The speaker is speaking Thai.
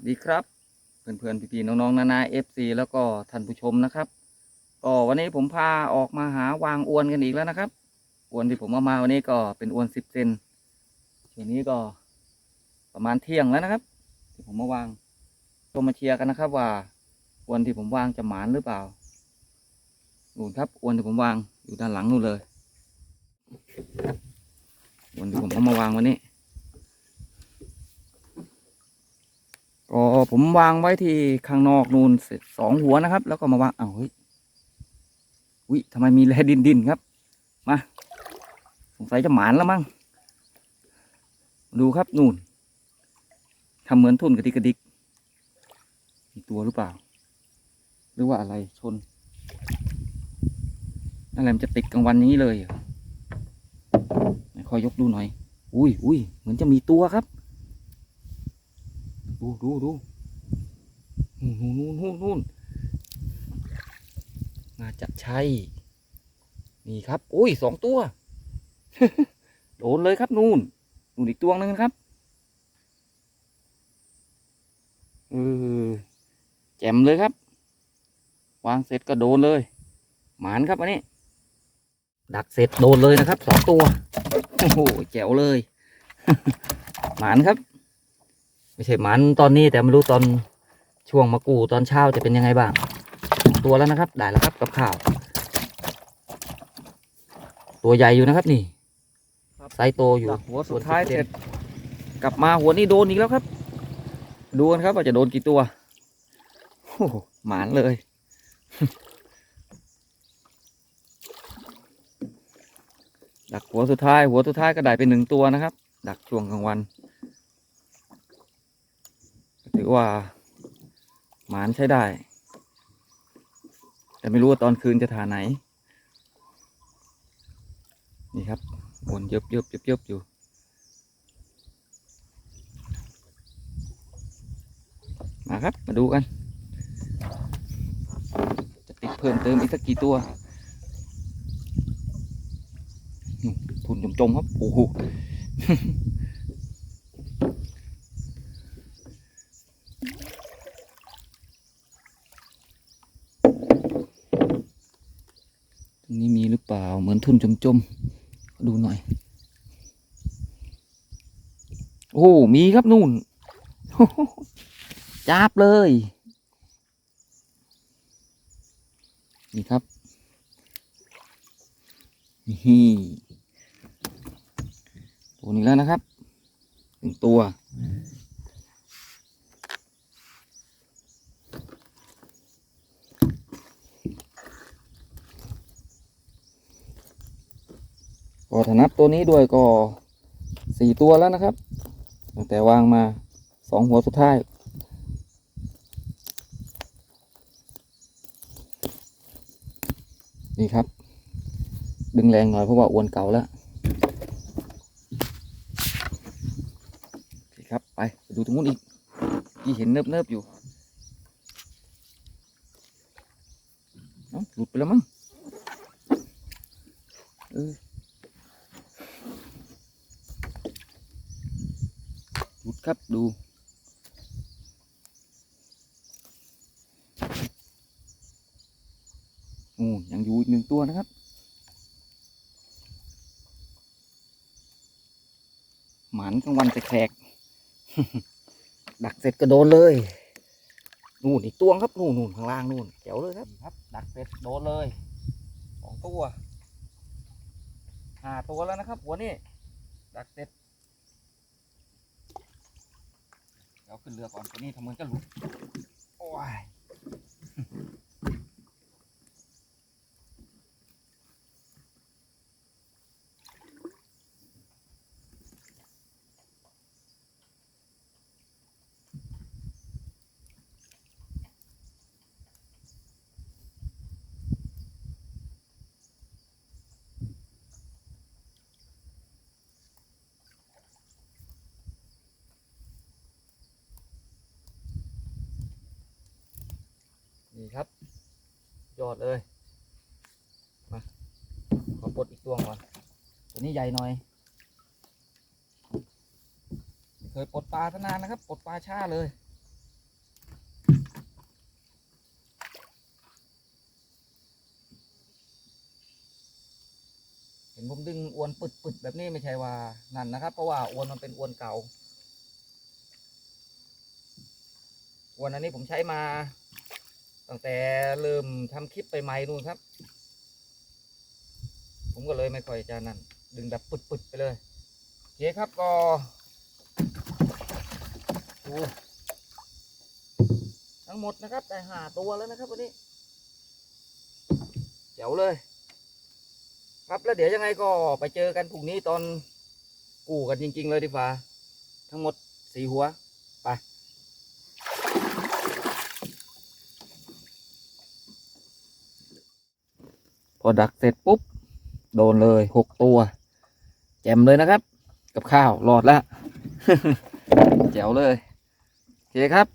วัสดีครับ เพื่อนๆพี่ๆน้องๆนานาเอฟซีแล้วก็ท่านผู้ชมนะครับก็วันนี้ผมพาออกมาหาวางอวนกันอีกแล้วนะครับ อวนที่ผมเอามาวันนี้ก็เป็นอวนสิบเซนทีนี้ก็ประมาณเที่ยงแล้วนะครับ ที่ผมมาวางก็มาเชียร์กันนะครับ ว่าอวนที่ผมวางจะหมานหรือเปล่านูนครับอวนที่ผมวางอยู่ด้านหลังนู่นเลยอวนที่ผมเอามาวางวันนี้ ก็ ผมวางไว้ที่ข้างนอกนูนเสร็จสองหัวนะครับ แล้วก็มาวางอ้าวเฮ้ยวิทำไมมีแร่ดินดินครับ มา สงสัยจะหมานแล้วมั้งดูครับนูนทำเหมือนทุ่นกระดิกกระดิกมีตัวหรือเปล่า หรือว่าอะไรชนอะไรมันจะติดกลางวันอย่างนี้เลยไหนคอยยกดูหน่อย อุ้ยอุ้ยเหมือนจะมีตัวครับ ดูดูดู นู่นนู่นนู่นนู่นน่าจะใช่ นี่ครับ อุ้ยสองตัว โดนเลยครับนู่นนู่นอีกตัวหนึงนะครับเออแจ่มเลยครับ วางเสร็จก็โดนเลย หมานครับอันนี้ ดักเสร็จโดนเลยนะครับสองตัว โอ้โหแจ๋วเลย หมานครับ ไม่ใช่หมันตอนนี้แต่ไม่รู้ตอน ช่วงมากูตอนเช้าจะเป็นยังไงบ้าง ตัวแล้วนะครับ ได้แล้วครับกับข้าว ตัวใหญ่อยู่นะครับนี่ไซส์โตอยู่หัวสุดท้ายเสร็จกลับมาหัวนี้โดนอีกแล้วครับ ดูกันครับว่าจะโดนกี่ตัวโอ้โหหมานเลย ดักหัวสุดท้าย หัวสุดท้ายก็ได้เป็นหนึ่งตัวนะครับ ดักช่วงกลางวันถือว่า หมานใช้ได้ แต่ไม่รู้ว่าตอนคืนจะทาไหน นี่ครับวนเยบเยบเยบเยบอยู่ มาครับมาดูกัน จะติดเพิ่มเติมอีกสักกี่ตัวนู่ทุนจมๆครับ โอ้โห ตรงนี้มีหรือเปล่าเหมือนทุนจมๆดูหน่อย โอ้ มีครับนู่นจับเลย นี่ครับนี่ตัวนี้แล้วนะครับหนึ่งตัว ก็ถ้านับตัวนี้ด้วยก็สี่ตัวแล้วนะครับตั้งแต่วางมาสองหัวสุดท้าย นี่ครับ ดึงแรงหน่อยเพราะว่าอวนเก่าแล้วโอเครับไปดูตรงนู้นอีกที่เห็นเนิบเนิบๆอยู่หลุดไปแล้วมั้งเออ หลุด ครับดูโอ้ยังอยู่อีกหนึ่งตัวนะครับ หมันกลางวันแขกดักเสร็จก็โดนเลย นู่นอีกตัวครับ นู่นนู่นข้างล่างนู่นเจ๋วเลยครับครับ ดักเสร็จโดนเลยสองตัวห้าตัวแล้วนะครับ หัวนี่ดักเสร็จ เดี๋ยวขึ้นเรือก่อนตัวนี้ทำเหมือนจะหลุดโอ้ย อดเลย มาขอปลดอีกตัวก่อน ตัวนี้ใหญ่หน่อย เคยปลดปลาตั้งนานนะครับ ปลดปลาชาเลยเห็นผมดึงอวนปึดปึดแบบนี้ไม่ใช่ว่านั่นนะครับ เพราะว่าอวนมันเป็นอวนเก่าอวนอันนี้ผมใช้มา ตั้งแต่เริ่มทำคลิปไปใหม่นู่นครับ ผมก็เลยไม่ค่อยจะนั่นดึงแบบปึดๆไปเลยโอเคครับก็ดูทั้งหมดนะครับได้ห้าตัวแล้วนะครับวันนี้เจ๋วเลย ครับแล้วเดี๋ยวยังไงก็ไปเจอกันพรุ่งนี้ตอนกู้กันจริง ๆ เลยดีกว่า ทั้งหมดสี่หัว ไป พ อดักเสร็จปุ๊บ โดนเลยหกตัว แจ่มเลยนะครับ กับข้าวหลอดละแจ๋วเลย โอเคครับ